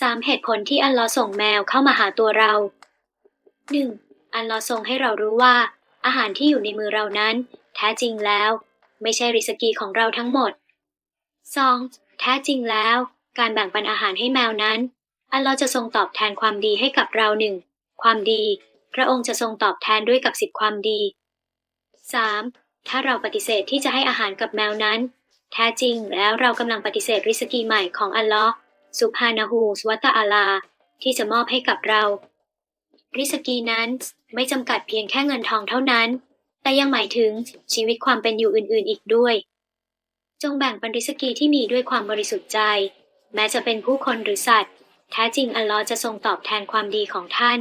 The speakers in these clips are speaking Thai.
สามเหตุผลที่อัลลอฮ์ส่งแมวเข้ามาหาตัวเราหนึ่งอัลลอฮ์ทรงให้เรารู้ว่า อาหารที่อยู่ในมือเรานั้น แท้จริงแล้ว ไม่ใช่ริสกีของเราทั้งหมด 2. แท้จริงแล้ว การแบ่งปันอาหารให้แมวนั้น อัลลอฮ์จะทรงตอบแทนความดีให้กับเราหนึ่งความดี พระองค์จะทรงตอบแทนด้วยกับสิบความดี 3. ถ้าเราปฏิเสธที่จะให้อาหารกับแมวนั้น แท้จริงแล้วเรากำลังปฏิเสธริสกีใหม่ของอัลลอฮ์ สุบฮานะฮูสวะตอาลาที่จะมอบให้กับเรา ริสกีนั้นไม่จำกัดเพียงแค่เงินทองเท่านั้น แต่ยังหมายถึงชีวิตความเป็นอยู่อื่นๆอีกด้วย จงแบ่งปันริสกีที่มีด้วยความบริสุทธิ์ใจ แม้จะเป็นผู้คนหรือสัตว์ แท้จริงอัลลอฮ์จะทรงตอบแทนความดีของท่าน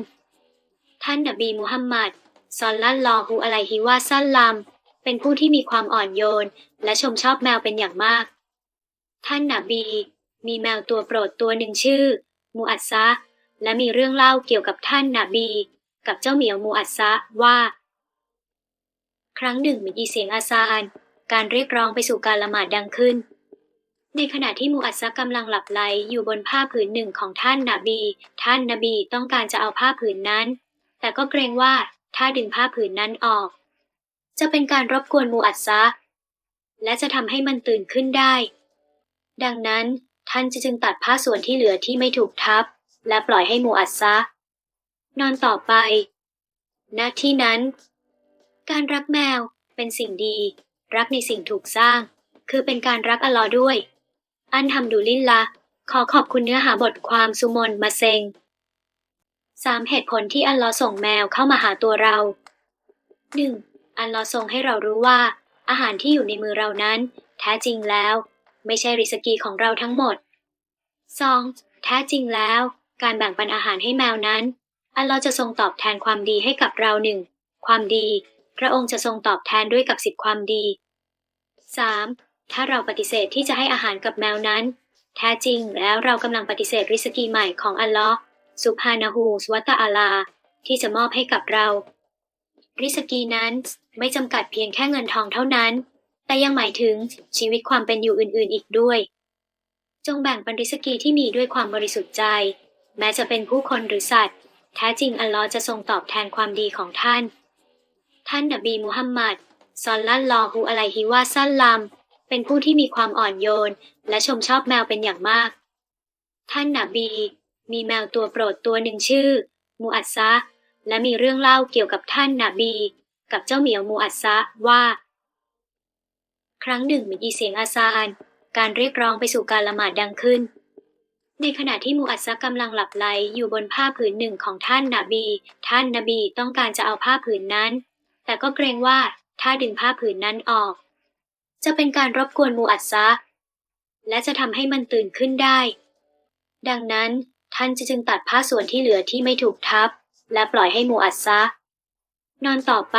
ท่านนบีมุฮัมมัดซอลลัลลอฮุอะลัยฮิวะซัลลัมเป็นผู้ที่มีความอ่อนโยน และชมชอบแมวเป็นอย่างมาก ท่านนบี มีแมวตัวโปรดตัวหนึ่งชื่อ มูอัสซะ และมีเรื่องเล่าเกี่ยวกับท่านนบี กับเจ้าเหมียวมูอัสซะว่า ครั้งหนึ่งมีเสียงอาซานการเรียกร้องไปสู่การละหมาดดังขึ้น ในขณะที่มูอัสซะกำลังหลับไหลอยู่บนผ้าผืนหนึ่งของท่านนาบี ท่านนาบีต้องการจะเอาผ้าผืนนั้น แต่ก็เกรงว่าถ้าดึงผ้าผืนนั้นออก จะเป็นการรบกวนมูอัสซะและจะทำให้มันตื่นขึ้นได้ ดังนั้น ท่านจะจึงตัดผ้าส่วนที่เหลือที่ไม่ถูกทับ และปล่อยให้มูอัสซะ นอนต่อไป ณ ที่นั้น การรักแมวเป็นสิ่งดี รักในสิ่งถูกสร้าง คือเป็นการรักอัลลอฮ์ด้วย อันทำดูลิลละ ขอขอบคุณเนื้อหาบทความสุมนมาเซงสามเหตุผลที่อัลลอฮ์ส่งแมวเข้ามาหาตัวเราหนึ่งอัลลอฮ์ทรงให้เรารู้ว่า อาหารที่อยู่ในมือเรานั้น แท้จริงแล้ว ไม่ใช่ริสกีของเราทั้งหมด 2. แท้จริงแล้ว การแบ่งปันอาหารให้แมวนั้น อัลลอฮ์จะทรงตอบแทนความดีให้กับเราหนึ่งความดี พระองค์จะทรงตอบแทนด้วยกับสิบความดี 3. ถ้าเราปฏิเสธที่จะให้อาหารกับแมวนั้น แท้จริงแล้วเรากำลังปฏิเสธริสกีใหม่ของอัลลอฮ์สุบฮานะฮูสวะตอาลา ที่จะมอบให้กับเรา ริสกีนั้นไม่จำกัดเพียงแค่เงินทองเท่านั้น แต่ยังหมายถึงชีวิตความเป็นอยู่อื่นๆอีกด้วย จงแบ่งปันริสกีที่มีด้วยความบริสุทธิ์ใจ แม้จะเป็นผู้คนหรือสัตว์ แท้จริงอัลลอฮ์จะทรงตอบแทนความดีของท่าน ท่านนบีมุฮัมมัดซอลลัลลอฮุอะลัยฮิวะซัลลัมเป็นผู้ที่มีความอ่อนโยน และชมชอบแมวเป็นอย่างมาก ท่านนบี มีแมวตัวโปรดตัวหนึ่งชื่อ มูอัสซะและมีเรื่องเล่าเกี่ยวกับท่านนบี กับเจ้าเหมียวมูอัสซะว่า ครั้งหนึ่งมีเสียงอาซาน การเรียกร้องไปสู่การละหมาดดังขึ้น ในขณะที่มูอัสซะกำลังหลับไหลอยู่บนผ้าผืนหนึ่งของท่านนาบี ท่านนาบีต้องการจะเอาผ้าผืนนั้น แต่ก็เกรงว่าถ้าดึงผ้าผืนนั้นออก จะเป็นการรบกวนมูอัสซะและจะทำให้มันตื่นขึ้นได้ ดังนั้นท่านจะจึงตัดผ้าส่วนที่เหลือที่ไม่ถูกทับ และปล่อยให้มูอัสซะนอนต่อไป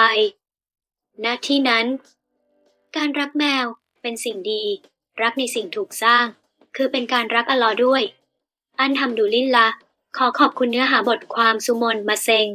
ณที่นั้น การรักแมวเป็นสิ่งดี รักในสิ่งถูกสร้าง คือเป็นการรักอลอด้วย อันทำดูลินละขอขอบคุณเนื้อหาบทความสุมนมาเซง